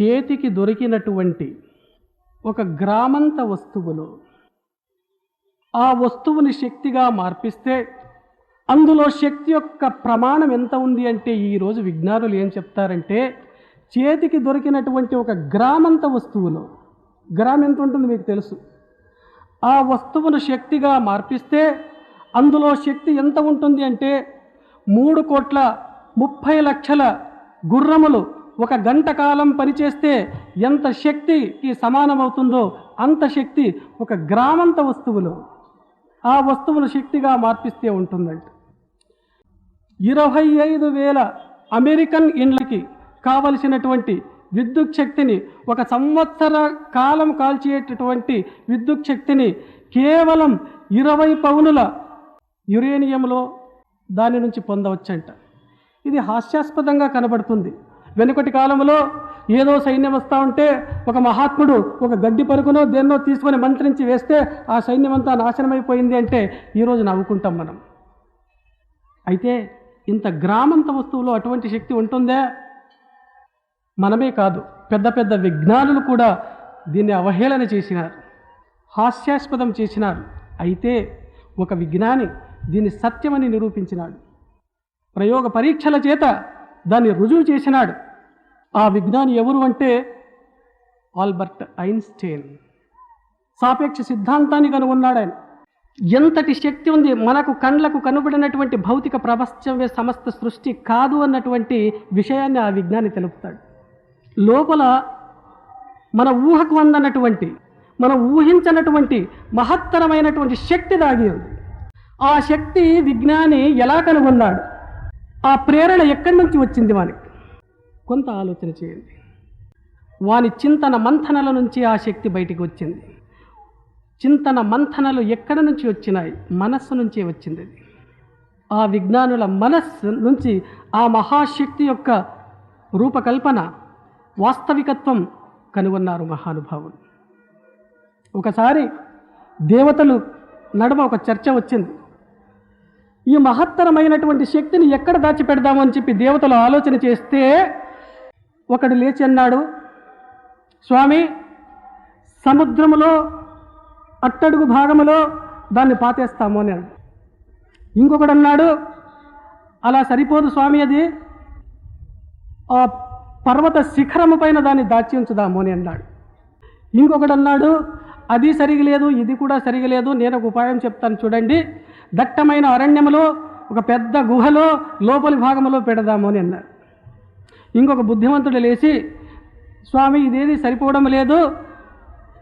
చేతికి దొరికినటువంటి ఒక గ్రామంత వస్తువులు. ఆ వస్తువుని శక్తిగా మార్పిస్తే అందులో శక్తి యొక్క ప్రమాణం ఎంత ఉంది అంటే ఈరోజు విజ్ఞానులు ఏం చెప్తారంటే చేతికి దొరికినటువంటి ఒక గ్రామంత వస్తువులో. గ్రామ్ ఎంత ఉంటుంది మీకు తెలుసు. ఆ వస్తువును శక్తిగా మార్పిస్తే అందులో శక్తి ఎంత ఉంటుంది అంటే మూడు కోట్ల ముప్పై లక్షల గుర్రములు ఒక గంట కాలం పనిచేస్తే ఎంత శక్తికి సమానమవుతుందో అంత శక్తి ఒక గ్రామంత వస్తువులు. ఆ వస్తువును శక్తిగా మార్పిస్తే ఉంటుందంట. ఇరవై ఐదు వేల అమెరికన్ ఇండ్లకి కావలసినటువంటి విద్యుత్ శక్తిని ఒక సంవత్సర కాలం కాల్చేటటువంటి విద్యుత్ శక్తిని కేవలం ఇరవై పౌనుల యురేనియంలో దాని నుంచి పొందవచ్చంట. ఇది హాస్యాస్పదంగా కనబడుతుంది. వెనుకటి కాలంలో ఏదో సైన్యం వస్తూ ఉంటే ఒక మహాత్ముడు ఒక గడ్డి పరుకునో దేన్నో తీసుకొని మంత్రించి వేస్తే ఆ సైన్యం అంతా నాశనమైపోయింది అంటే ఈరోజు నవ్వుకుంటాం మనం. అయితే ఇంత గ్రామంత వస్తువులో అటువంటి శక్తి ఉంటుందే? మనమే కాదు పెద్ద పెద్ద విజ్ఞానులు కూడా దీన్ని అవహేళన చేసినారు హాస్యాస్పదం చేసినారు. అయితే ఒక విజ్ఞాని దీన్ని సత్యమని నిరూపించినాడు. ప్రయోగ పరీక్షల చేత దాన్ని రుజువు చేసినాడు. ఆ విజ్ఞాని ఎవరు అంటే ఆల్బర్ట్ ఐన్స్టైన్. సాపేక్ష సిద్ధాంతాన్ని కనుగొన్నాడు ఆయన. ఎంతటి శక్తి ఉంది మనకు కండ్లకు కనబడినటువంటి భౌతిక ప్రపంచమే సమస్త సృష్టి కాదు అన్నటువంటి విషయాన్ని ఆ విజ్ఞాని తెలుపుతాడు. లోపల మన ఊహకు అందనటువంటి మనం ఊహించనటువంటి మహత్తరమైనటువంటి శక్తి దాగి ఉంది. ఆ శక్తి విజ్ఞాని ఎలా కనుగొన్నాడు? ఆ ప్రేరణ ఎక్కడి నుంచి వచ్చింది వానికి? కొంత ఆలోచన చేయండి. వాని చింతన మంథనల నుంచి ఆ శక్తి బయటికి వచ్చింది. చింతన మంథనలు ఎక్కడి నుంచి వచ్చినాయి? మనస్సు నుంచే వచ్చింది. అది ఆ విజ్ఞానుల మనస్సు నుంచి ఆ మహాశక్తి యొక్క రూపకల్పన వాస్తవికత్వం కనుగొన్నారు మహానుభావులు ఒకసారి దేవతలు నడుమ ఒక చర్చ వచ్చింది. ఈ మహత్తరమైనటువంటి శక్తిని ఎక్కడ దాచిపెడదామని చెప్పి దేవతలు ఆలోచన చేస్తే ఒకడు లేచి అన్నాడు స్వామి సముద్రములో అట్టడుగు భాగములో దాన్ని పాతేస్తాము అన్నాడు. ఇంకొకడు అన్నాడు అలా సరిపోదు స్వామి అది. ఆ పర్వత శిఖరము పైన దాన్ని దాచి ఉంచుదాము అని అన్నాడు. ఇంకొకడు అన్నాడు అది సరిగలేదు ఇది కూడా సరిగలేదు నేను ఒక ఉపాయం చెప్తాను చూడండి. దట్టమైన అరణ్యములో ఒక పెద్ద గుహలో లోపలి భాగంలో పెడదాము అని అన్నాడు ఇంకొక బుద్ధిమంతుడు లేచి స్వామి ఇదేది సరిపోవడం లేదు.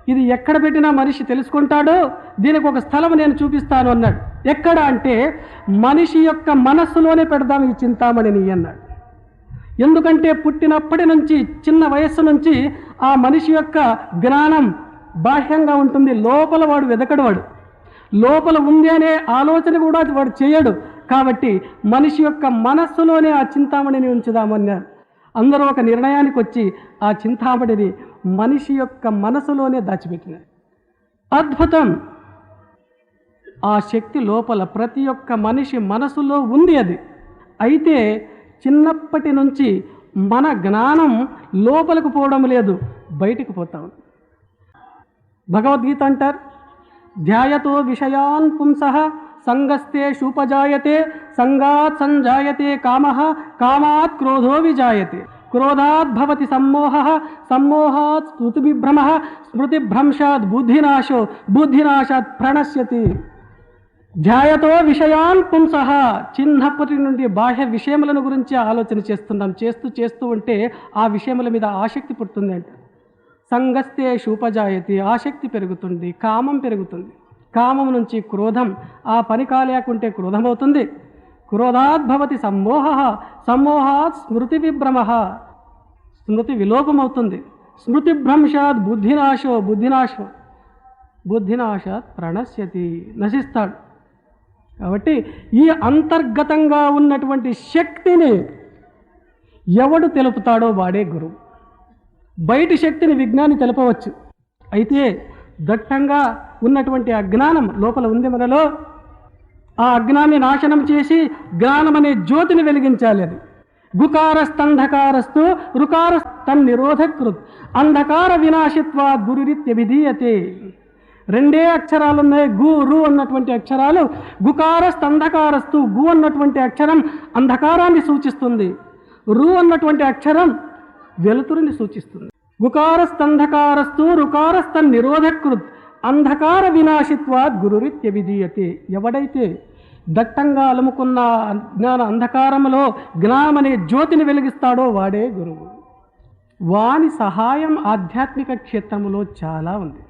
ఇది ఎక్కడ పెట్టినా మనిషి తెలుసుకుంటాడు. దీనికి ఒక స్థలం నేను చూపిస్తాను అన్నాడు. ఎక్కడ అంటే మనిషి యొక్క మనస్సులోనే పెడదాం ఈ చింతామణిని అన్నాడు. ఎందుకంటే పుట్టినప్పటి నుంచి చిన్న వయస్సు నుంచి ఆ మనిషి యొక్క జ్ఞానం బాహ్యంగా ఉంటుంది. లోపల వాడు వెదకడు వాడు. లోపల ఉంది అనే ఆలోచన కూడా వాడు చేయడు. కాబట్టి మనిషి యొక్క మనస్సులోనే ఆ చింతామణిని ఉంచుదామన్నారు అందరూ ఒక నిర్ణయానికి వచ్చి ఆ చింతామణిని మనిషి యొక్క మనసులోనే దాచిపెట్టినారు. అద్భుతం! ఆ శక్తి లోపల ప్రతి ఒక్క మనిషి మనసులో ఉంది అది. అయితే చిన్నప్పటి నుంచి మన జ్ఞానం లోపలికి పోవడం లేదు బయటికి పోతాం భగవద్గీత అంటారు ధ్యాయతో విషయాన్ పుంస సంగస్తే శూపజాయతే సంగాత్ సంజాయతే కామ కామాత్ క్రోధో విజాయతే. క్రోధాత్ భవతి సమ్మోహ సమ్మోహాత్ స్మృతిభ్రమ స్మృతిభ్రంశాత్ బుద్ధినాశో బుద్ధినాశాత్ ప్రణశ్యతి. ధ్యాయతో విషయాన్ పుంస చిన్నప్పటి నుండి బాహ్య విషయములను గురించి ఆలోచన చేస్తున్నాం చేస్తూ చేస్తూ ఉంటే ఆ విషయముల మీద ఆసక్తి పుడుతుంది అంటే సంగస్తే శూపజాయతి ఆసక్తి పెరుగుతుంది కామం పెరుగుతుంది. కామం నుంచి క్రోధం ఆ పని కాలేకుంటే క్రోధం అవుతుంది క్రోధాత్ భవతి సమ్మోహ సమ్మోహాత్ స్మృతి విభ్రమ స్మృతి విలోపమవుతుంది. స్మృతి భ్రంశాత్ బుద్ధినాశో బుద్ధినాశో బుద్ధినాశాత్ ప్రణశ్యతి నశిస్తాడు. కాబట్టి ఈ అంతర్గతంగా ఉన్నటువంటి శక్తిని ఎవడు తెలుపుతాడో వాడే గురువు. బయటి శక్తిని విజ్ఞాని తెలపవచ్చు. అయితే దట్టంగా ఉన్నటువంటి అజ్ఞానం లోపల ఉంది మనలో. ఆ అజ్ఞాన్ని నాశనం చేసి జ్ఞానం అనే జ్యోతిని వెలిగించాలి అది. గుకారస్తంధకారస్తు రుకార నిరోధకృత్ అంధకార వినాశిత్వ గురురిత్య విధీయతే. రెండే అక్షరాలు ఉన్నాయి గు రు అన్నటువంటి అక్షరాలు. గుకార స్తంధకారస్తు గు అన్నటువంటి అక్షరం అంధకారాన్ని సూచిస్తుంది. రు అన్నటువంటి అక్షరం వెలుతురుని సూచిస్తుంది. గుకారస్తంధకారస్తు రుకారస్తన్ నిరోధకృత్ అంధకార వినాశిత్వాద్ గురురిత్యభిధీయతే ఎవడైతే దట్టంగా అలుముకున్న జ్ఞాన అంధకారములో జ్ఞానమనే జ్యోతిని వెలిగిస్తాడో వాడే గురువు. వాని సహాయం ఆధ్యాత్మిక క్షేత్రములో చాలా ఉంది.